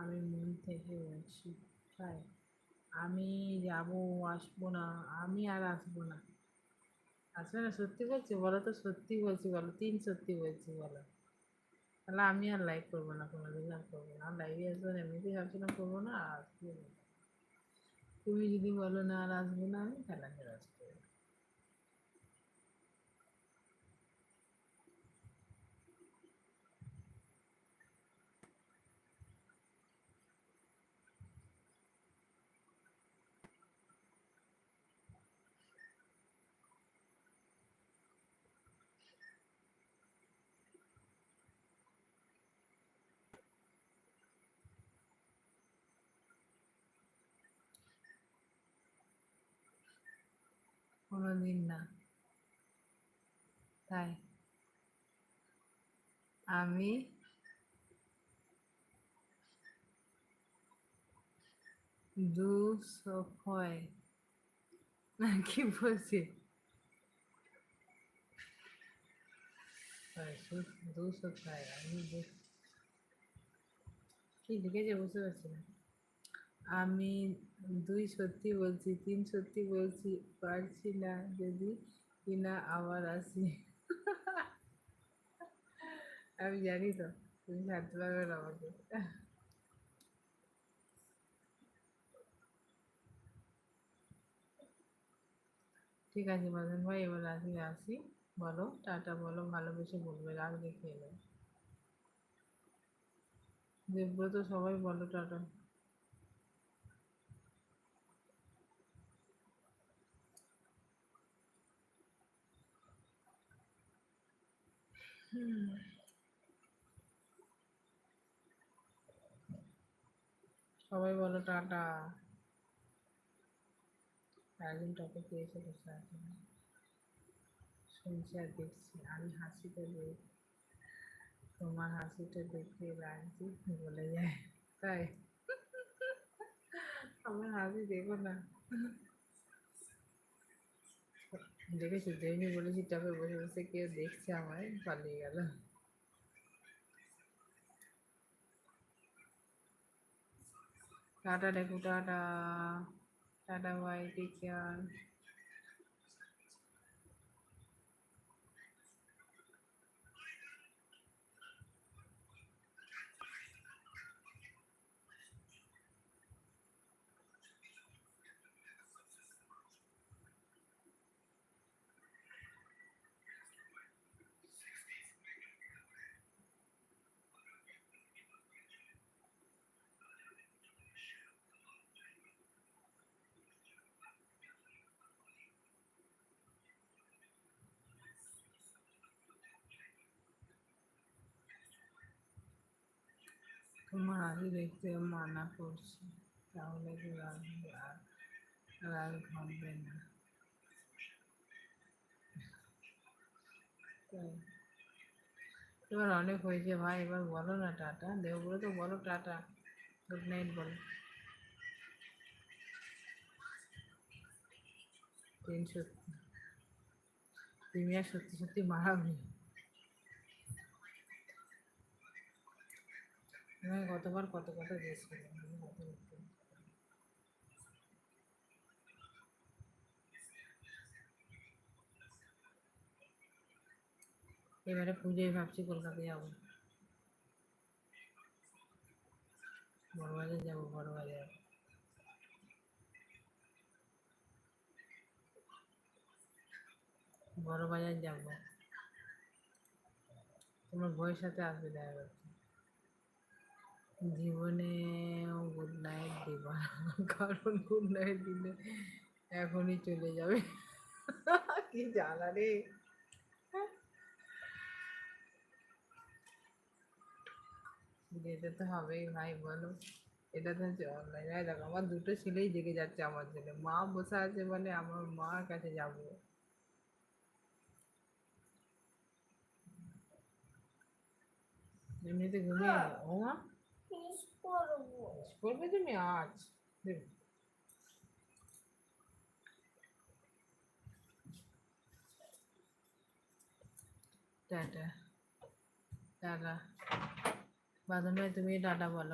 আমি মন থেকে বলছি তাই আমি যাব, আসব না, আমি আর আসব না। আসবে না, সত্যি বলছি, বলো তো, সত্যি বলছি, বলো, তিন সত্যি বলছি, বলো। তাহলে আমি আর লাইভ করব না কোনো দিন আর করব না। লাইভে আসব না এমনিতেই ভাবছিলাম করব না, আর আসব না। তুমি যদি বলো না, আর আসব না আমি, তাহলে আমি দিন না। তাই। আমি দু সফয় না কি বলছি? দু সফয় আমি কি লিখেছে বুঝতে পারছি না। আমি দুই সত্যি বলছি, তিন সত্যি বলছি, পারছি না যদি কিনা আবার আসি। আমি জানি তো, তুমি ছাড়তে পারবে না আমাকে। ঠিক আছে বাদন ভাই, এবার আসি আসি। বলো, টাটা বলো, ভালোবেসে বলবে, রাগ দেখিয়ে এলো দেবব্রত সবাই বলো টাটা। হুম সবাই বলো টাটা। একদিন টপে পেয়েছে বসে আছে। শুনছি আর দেখছি। আমি হাসিটা দেখ তোমার হাসিটা দেখে লাগছে বলে যায়। তাই? আমার হাসি দেখো না। দেখেছি যেমনি বলেছি টপে বসে বসে কেউ দেখছে আমায়? পালিয়ে গেল। টাটা দেখো টাটা। টাটা ভাই টেক কেয়ার। তোমার হাসি দেখতে মানা করছি, তাহলে কি রাগ রাগ- রাগ না। এবার অনেক হয়েছে ভাই, এবার বলো না টাটা। দেবগুলো তো বলো টাটা। গুড নাইট বলো। তিন তুমি আর সত্যি সত্যি মারাবি আমি গতবার কত কথা এবারে পুজোয় ভাবছি কলকাতা যাব। বড়বাজার যাব, বড়বাজার। বড়বাজার যাব। তোমার বইয়ের সাথে আসবে দেখা জীবনে গুড নাইট দিবা কারণ গুড নাইট দিলে এখনই চলে যাবে। কি জ্বালা রে। যেতে তো হবেই ভাই, বলো। এটা তো হচ্ছে অনলাইন দেখো, আমার দুটো ছেলেই জেগে যাচ্ছে আমার জন্য মা বসে আছে বলে আমার মার কাছে যাব। এমনিতে ঘুমিয়ে ও মা। করব তুমি আজ দেবে। টাটা টাটা ভাই তুমি টাটা বলো